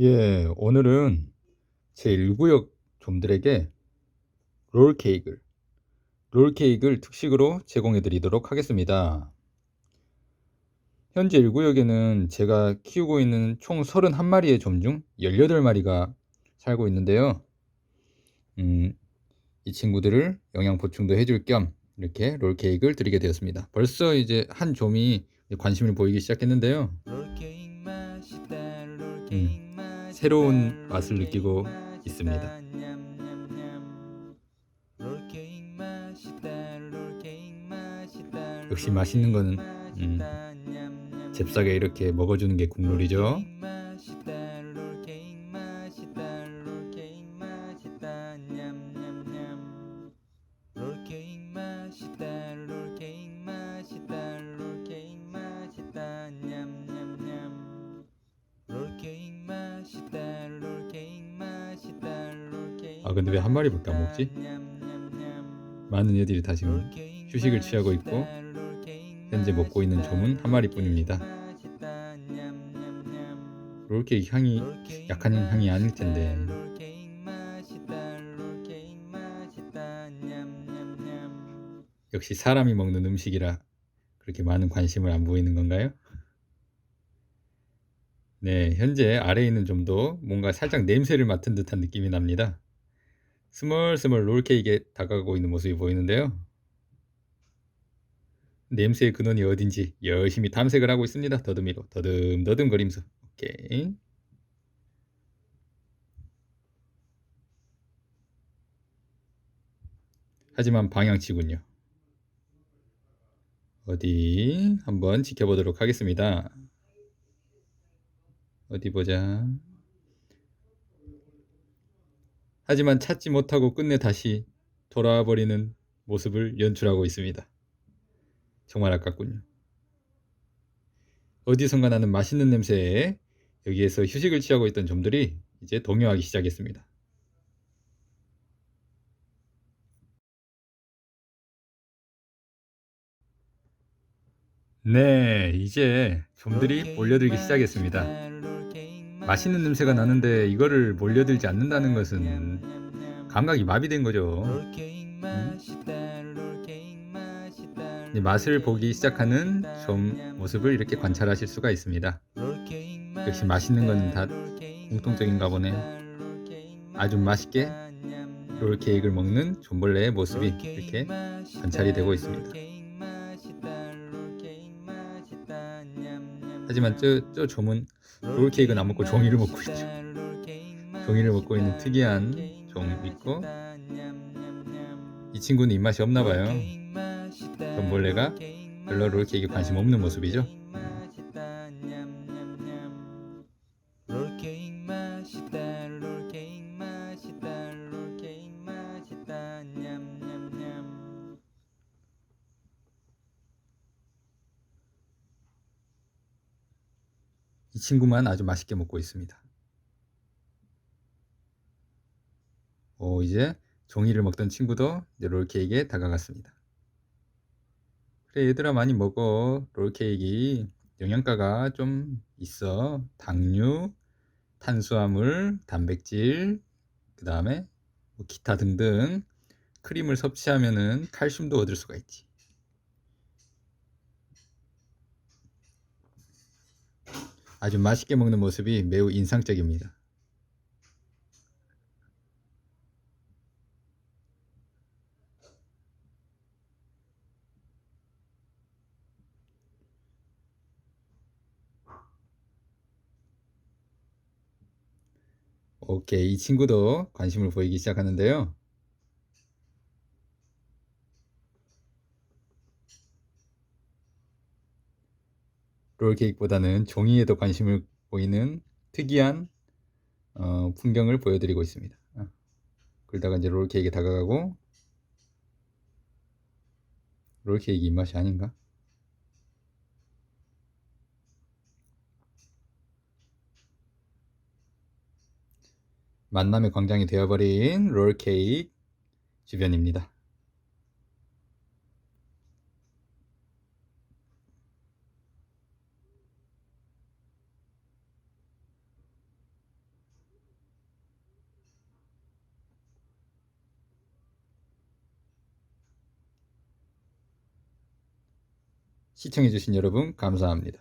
예, 오늘은 제 1구역 좀들에게 롤케이크를, 롤케이크를 특식으로 제공해 드리도록 하겠습니다. 현재 1구역에는 제가 키우고 있는 총 31마리의 좀 중 18마리가 살고 있는데요. 음, 이 친구들을 영양 보충도 해줄 겸 이렇게 롤케이크를 드리게 되었습니다. 벌써 이제 한 좀이 관심을 보이기 시작했는데요. 음, 새로운 맛을 느끼고 있습니다. 역시 맛있는 거는 음, 잽싸게 이렇게 먹어주는 게 국룰이죠. 아 근데 왜 한 마리밖에 안 먹지? 많은 애들이 다 지금 휴식을 취하고 있고 현재 먹고 있는 좀은 한 마리뿐입니다. 롤케이크 향이 약한 향이 아닐 텐데 역시 사람이 먹는 음식이라 그렇게 많은 관심을 안 보이는 건가요? 네, 현재 아래에 있는 좀도 뭔가 살짝 냄새를 맡은 듯한 느낌이 납니다. 스멀스멀 롤케이크에 다가가고 있는 모습이 보이는데요. 냄새의 근원이 어딘지 열심히 탐색을 하고 있습니다. 더듬이로 더듬더듬 거리면서 오케이. 하지만 방향치군요. 어디 한번 지켜보도록 하겠습니다. 어디 보자. 하지만 찾지 못하고 끝내 다시 돌아와 버리는 모습을 연출하고 있습니다. 정말 아깝군요. 어디선가 나는 맛있는 냄새에 여기에서 휴식을 취하고 있던 점들이 이제 동요하기 시작했습니다. 네, 이제 좀들이 몰려들기 시작했습니다. 맛있는 냄새가 나는데 이거를 몰려들지 않는다는 것은 감각이 마비된 거죠. 음? 맛을 보기 시작하는 좀 모습을 이렇게 관찰하실 수가 있습니다. 역시 맛있는 건다 공통적인가 보네요. 아주 맛있게 롤케이크를 먹는 존벌레의 모습이 이렇게 관찰이 되고 있습니다. 하지만 저, 저 좀은 롤케이크는 안 먹고 종이를 먹고 있죠. 종이를 먹고 있는 특이한 종 있고 이 친구는 입맛이 없나 봐요. 돈벌레가 별로 롤케이크에 관심 없는 모습이죠. 이 친구만 아주 맛있게 먹고 있습니다. 오, 이제 종이를 먹던 친구도 롤케이크에 다가갔습니다. 그래, 얘들아 많이 먹어. 롤케이크. 영양가가 좀 있어. 당류, 탄수화물, 단백질, 그 다음에 뭐 기타 등등 크림을 섭취하면은 칼슘도 얻을 수가 있지. 아주 맛있게 먹는 모습이 매우 인상적입니다. 오케이, 이 친구도 관심을 보이기 시작하는데요. 롤 케이크보다는 종이에도 관심을 보이는 특이한 어, 풍경을 보여드리고 있습니다. 어. 그러다가 이제 롤 케이크에 다가가고 롤 케이크 입맛이 아닌가? 만남의 광장이 되어버린 롤케이크 주변입니다. 시청해 주신 여러분 감사합니다.